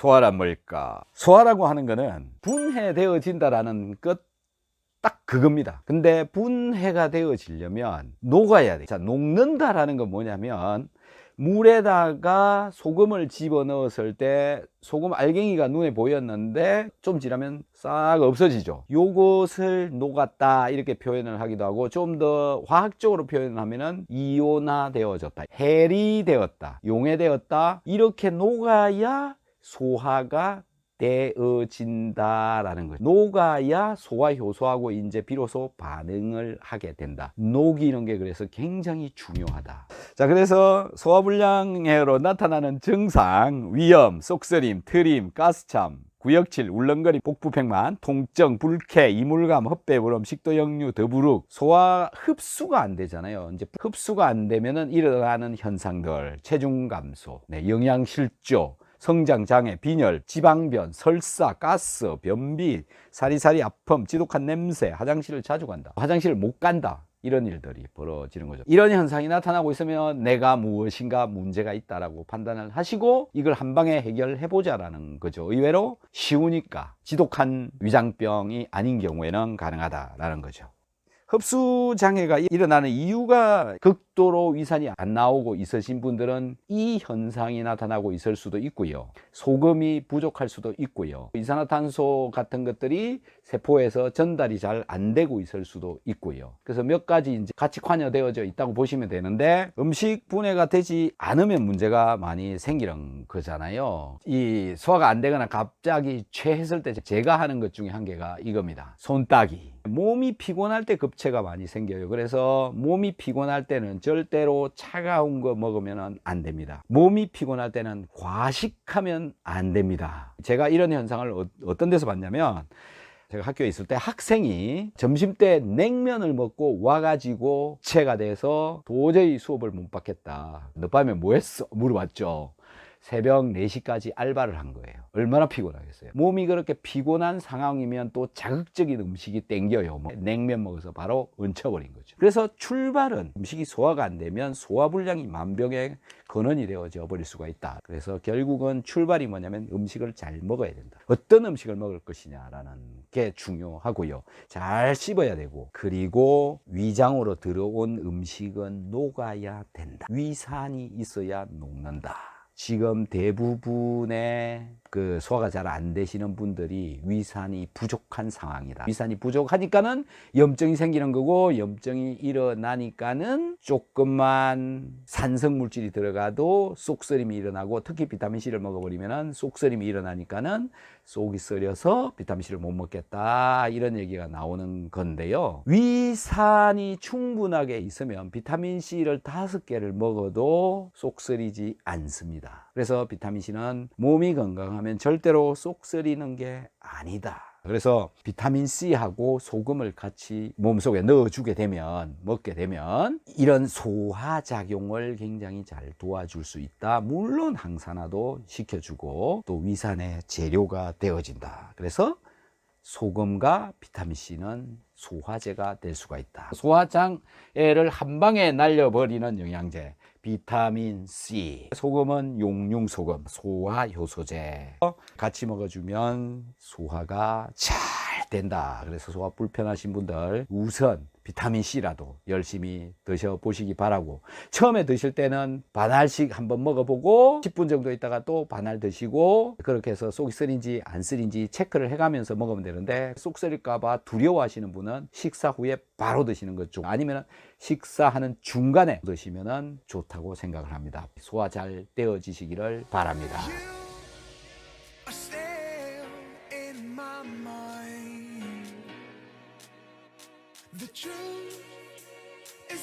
소화란 뭘까? 소화라고 하는 거는 분해되어진다라는 것 딱 그겁니다. 근데 분해가 되어지려면 녹아야 돼. 자, 녹는다라는 건 뭐냐면 물에다가 소금을 집어 넣었을 때 소금 알갱이가 눈에 보였는데 좀 지나면 싹 없어지죠. 요것을 녹았다 이렇게 표현을 하기도 하고 좀 더 화학적으로 표현하면은 이온화 되어졌다. 헬이 되었다. 용해 되었다. 이렇게 녹아야 소화가 되어진다라는 거죠. 녹아야 소화 효소하고 이제 비로소 반응을 하게 된다. 녹이는 게 그래서 굉장히 중요하다. 자, 그래서 소화불량으로 나타나는 증상, 위염, 쏙쓰림, 트림, 가스참, 구역칠, 울렁거림, 복부팽만, 통증, 불쾌, 이물감, 헛배부름, 식도역류, 더부룩, 소화 흡수가 안 되잖아요. 이제 흡수가 안 되면은 일어나는 현상들, 체중 감소, 네, 영양 실조, 성장 장애, 빈혈, 지방변, 설사, 가스, 변비, 사리사리 아픔, 지독한 냄새, 화장실을 자주 간다. 화장실을 못 간다. 이런 일들이 벌어지는 거죠. 이런 현상이 나타나고 있으면 내가 무엇인가 문제가 있다라고 판단을 하시고 이걸 한 방에 해결해 보자라는 거죠. 의외로 쉬우니까 지독한 위장병이 아닌 경우에는 가능하다라는 거죠. 흡수 장애가 일어나는 이유가 극 도로 위산이 안 나오고 있으신 분들은 이 현상이 나타나고 있을 수도 있고요. 소금이 부족할 수도 있고요. 이산화탄소 같은 것들이 세포에서 전달이 잘 안 되고 있을 수도 있고요. 그래서 몇 가지 이제 같이 관여되어져 있다고 보시면 되는데 음식 분해가 되지 않으면 문제가 많이 생기는 거잖아요. 이 소화가 안 되거나 갑자기 체했을 때 제가 하는 것 중에 한 개가 이겁니다. 손따기. 몸이 피곤할 때 급체가 많이 생겨요. 그래서 몸이 피곤할 때는 절대로 차가운 거 먹으면 안 됩니다. 몸이 피곤할 때는 과식하면 안 됩니다. 제가 이런 현상을 어- 어떤 데서 봤냐면 제가 학교에 있을 때 학생이 점심 때 냉면을 먹고 와가지고 체가 돼서 도저히 수업을 못 받겠다. 너 밤에 뭐 했어? 물어봤죠. 새벽 4시까지 알바를 한 거예요. 얼마나 피곤하겠어요. 몸이 그렇게 피곤한 상황이면 또 자극적인 음식이 땡겨요. 뭐 냉면 먹어서 바로 얹혀버린 거죠. 그래서 출발은 음식이 소화가 안 되면 소화불량이 만병의 근원이 되어져 버릴 수가 있다. 그래서 결국은 출발이 뭐냐면 음식을 잘 먹어야 된다. 어떤 음식을 먹을 것이냐라는 게 중요하고요. 잘 씹어야 되고 그리고 위장으로 들어온 음식은 녹아야 된다. 위산이 있어야 녹는다. 지금 대부분의 그 소화가 잘 안 되시는 분들이 위산이 부족한 상황이다. 위산이 부족하니까는 염증이 생기는 거고 염증이 일어나니까는 조금만 산성 물질이 들어가도 쏙쓰림이 일어나고 특히 비타민 C를 먹어버리면은 쏙쓰림이 일어나니까는 속이 쓰려서 비타민 C를 못 먹겠다 이런 얘기가 나오는 건데요. 위산이 충분하게 있으면 비타민 C를 다섯 개를 먹어도 쏙 쓰리지 않습니다. 그래서 비타민 C는 몸이 건강하면 절대로 쏙 쓰리는 게 아니다. 그래서 비타민 C하고 소금을 같이 몸속에 넣어주게 되면, 먹게 되면, 이런 소화 작용을 굉장히 잘 도와줄 수 있다. 물론 항산화도 시켜주고, 또 위산의 재료가 되어진다. 그래서 소금과 비타민 C는 소화제가 될 수가 있다. 소화장애를 한 방에 날려버리는 영양제. 비타민 C. 소금은 용융 소금, 소화 효소제. 같이 먹어주면 소화가 잘 된다. 그래서 소화 불편하신 분들 우선 비타민 C라도 열심히 드셔보시기 바라고 처음에 드실 때는 반알씩 한번 먹어보고 10분 정도 있다가 또 반알 드시고 그렇게 해서 속이 쓰린지 안 쓰린지 체크를 해가면서 먹으면 되는데 속 쓰릴까봐 두려워하시는 분은 식사 후에 바로 드시는 것 중 아니면 식사하는 중간에 드시면 좋다고 생각을 합니다. 소화 잘 되어지시기를 바랍니다. Truth. Is